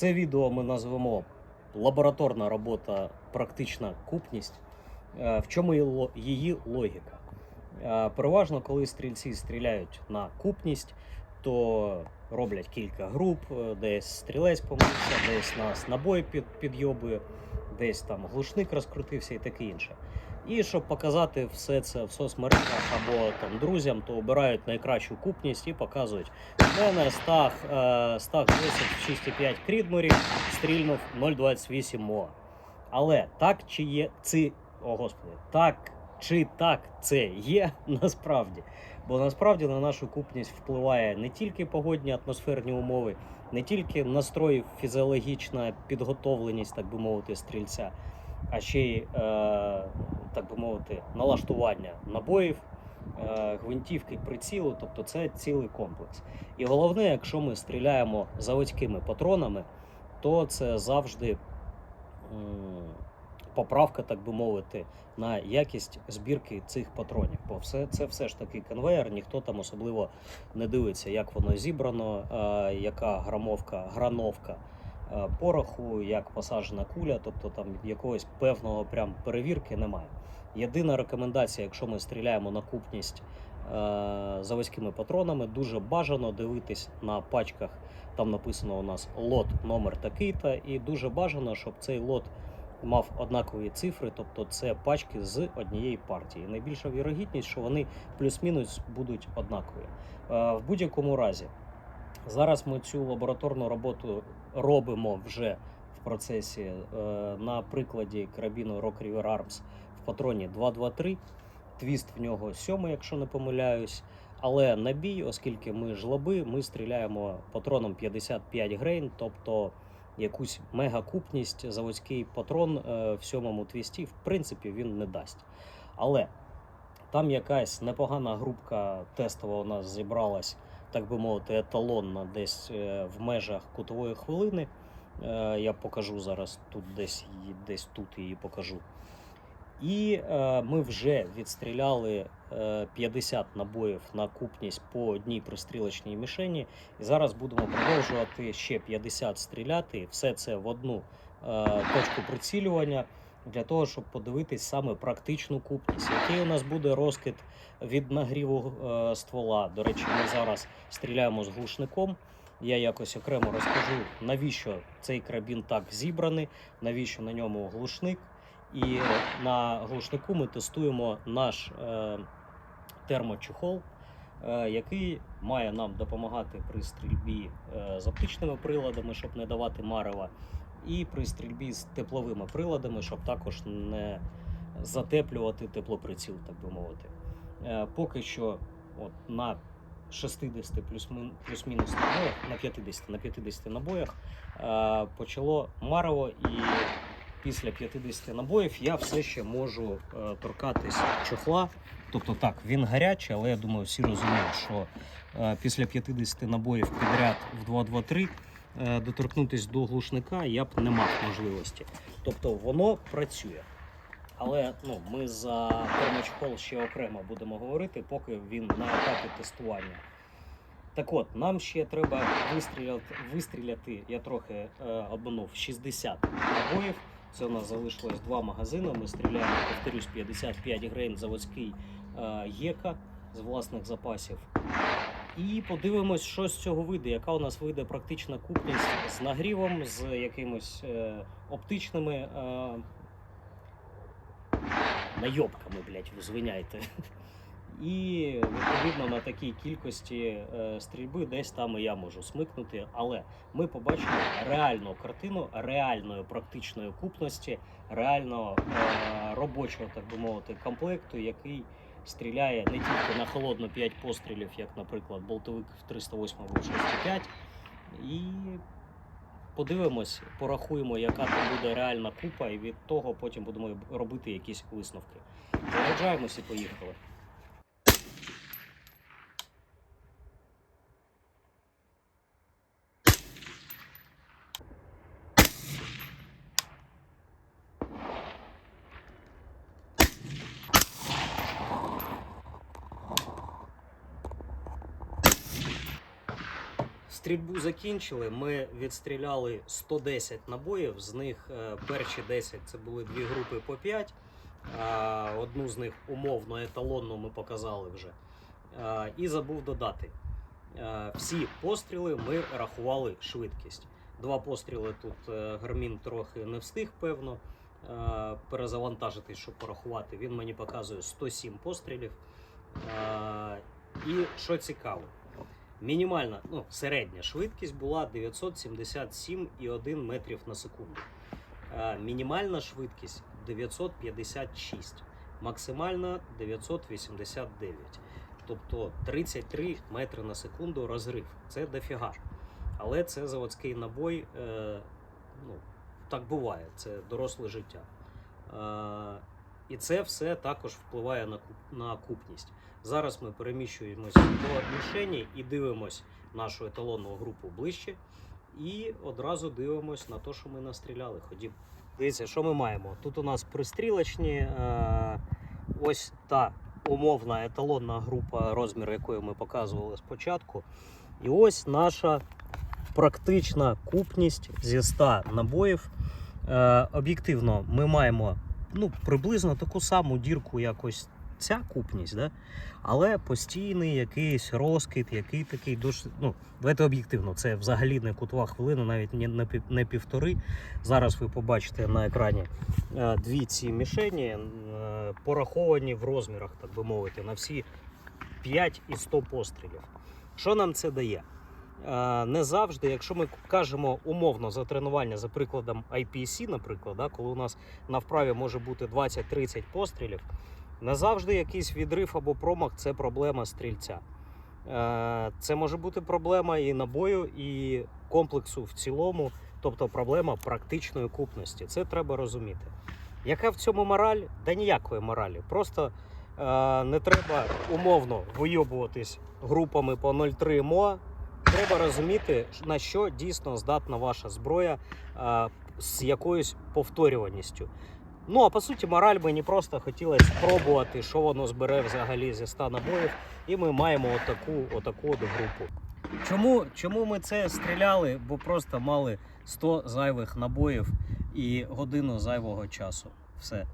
Це відео ми назвемо лабораторна робота, практична купність. Е, В чому її логіка? Е, Переважно, коли стрільці стріляють на купність, то роблять кілька груп, е, десь стрілець помилився, десь нас набой під, підйобує, десь там глушник розкрутився і таке інше. І щоб показати все це в соцмережах або там друзям, то обирають найкращу купність і показують. У мене стаг, е, стаг 10 в 6,5 Крідморі стрільнув 0,28 МОА. Але так чи є це. О господи, так чи так це є насправді? Бо насправді на нашу купність впливає не тільки погодні атмосферні умови, не тільки настрой, фізіологічна підготовленість, так би мовити, стрільця, а ще й, е, так би мовити, налаштування набоїв, е, гвинтівки, прицілу, тобто це цілий комплекс. І головне, якщо ми стріляємо заводськими патронами, то це завжди м, поправка, так би мовити, на якість збірки цих патронів. Бо все це все ж таки конвейер, ніхто там особливо не дивиться, як воно зібрано, е, яка грамовка, грановка е, пороху, як посаджена куля, тобто там якогось певного прям перевірки немає. Єдина рекомендація, якщо ми стріляємо на купність е, заводськими патронами, дуже бажано дивитись на пачках. Там написано у нас лот номер такий-то, і дуже бажано, щоб цей лот мав однакові цифри, тобто це пачки з однієї партії. Найбільша вірогідність, що вони плюс-мінус будуть однакові. Е, В будь-якому разі, зараз ми цю лабораторну роботу робимо вже в процесі е, на прикладі карабіну Rock River Arms в патроні 223. Твіст в нього сьомий, якщо не помиляюсь. Але на бій, оскільки ми жлоби, ми стріляємо патроном 55 грейн, тобто якусь мегакупність, заводський патрон е, в сьомому твісті, в принципі, він не дасть. Але там якась непогана групка тестова у нас зібралась, так би мовити, еталонна десь е, в межах кутової хвилини. Е, Я покажу зараз тут, десь, десь тут її покажу. І е, ми вже відстріляли е, 50 набоїв на купність по одній пристрілочній мішені. І зараз будемо продовжувати ще 50 стріляти. Все це в одну е, точку прицілювання для того, щоб подивитись саме практичну купність. Який у нас буде розкид від нагріву е, ствола. До речі, ми зараз стріляємо з глушником. Я якось окремо розкажу, навіщо цей карабін так зібраний, навіщо на ньому глушник. І на глушнику ми тестуємо наш е, термочехол, е, який має нам допомагати при стрільбі е, з оптичними приладами, щоб не давати марева, і при стрільбі з тепловими приладами, щоб також не затеплювати теплоприціл, так би мовити. Е, поки що от, на 60 плюс-мін- плюс-мінус набоях, на 50, на 50 набоях е, почало марево і після 50 набоїв я все ще можу е, торкатись чохла. Тобто так, він гарячий, але я думаю, всі розуміють, що е, після 50 набоїв підряд в 2-2-3 е, доторкнутись до глушника я б не мав можливості. Тобто воно працює. Але ну, ми за термочхол ще окремо будемо говорити, поки він на етапі тестування. Так от, нам ще треба вистріляти, вистріляти я трохи е, обманув, 60 набоїв. Це у нас залишилось два магазини. Ми стріляємо, повторюсь, 55 грейн заводський єка з власних запасів. І подивимось, що з цього вийде, яка у нас вийде практична купність з нагрівом, з якимось е, оптичними е, найобками, блядь, ви звиняйте. І відповідно на такій кількості е, стрільби десь там і я можу смикнути. Але ми побачимо реальну картину реальної практичної купності, реально е, робочого, так би мовити, комплекту, який стріляє не тільки на холодно 5 пострілів, як, наприклад, болтовик в 308 або 6,5. І подивимось, порахуємо, яка там буде реальна купа, і від того потім будемо робити якісь висновки. Заряджаємось і поїхали. Стрільбу закінчили. Ми відстріляли 110 набоїв. З них е, перші 10 це були дві групи по 5. Одну з них умовно еталонну ми показали вже. І забув додати. Е, Всі постріли ми рахували швидкість. Два постріли тут е, Гармін трохи не встиг, певно, перезавантажитись, щоб порахувати. Він мені показує 107 пострілів. І що цікаво, мінімальна, ну, середня швидкість була 977,1 метрів на секунду. Е, Мінімальна швидкість 956, максимальна 989. Тобто 33 метри на секунду розрив. Це дофіга. Але це заводський набой. Е, ну, так буває, це доросле життя. Е, і це все також впливає на, купність. Зараз ми переміщуємось до мішені і дивимось нашу еталонну групу ближче. І одразу дивимось на те, що ми настріляли. Ходім. Дивіться, що ми маємо? Тут у нас пристрілочні. Е, ось та умовна еталонна група, розмір якої ми показували спочатку. І ось наша практична купність зі 100 набоїв. Е, об'єктивно, ми маємо ну, приблизно таку саму дірку, як ось ця купність, да? але постійний якийсь розкид, який такий дуже. Ну, давайте об'єктивно, це взагалі не кутова хвилина, навіть не, не, півтори. Зараз ви побачите на екрані е, дві ці мішені, е, пораховані в розмірах, так би мовити, на всі 5 і 100 пострілів. Що нам це дає? Не завжди, якщо ми кажемо умовно за тренування за прикладом IPC, наприклад, да, коли у нас на вправі може бути 20-30 пострілів, не завжди якийсь відрив або промах це проблема стрільця. Е, Це може бути проблема і набою, і комплексу в цілому, тобто проблема практичної купності. Це треба розуміти. Яка в цьому мораль? Та ніякої моралі. Просто е, не треба умовно вийобуватись групами по 0,3 МОА. Треба розуміти, на що дійсно здатна ваша зброя е, з якоюсь повторюваністю. Ну а по суті, мораль мені просто хотілося спробувати, що воно збере взагалі зі 100 набоїв, і ми маємо отаку, отаку от групу. Чому, чому ми це стріляли? Бо просто мали 100 зайвих набоїв і годину зайвого часу. Все.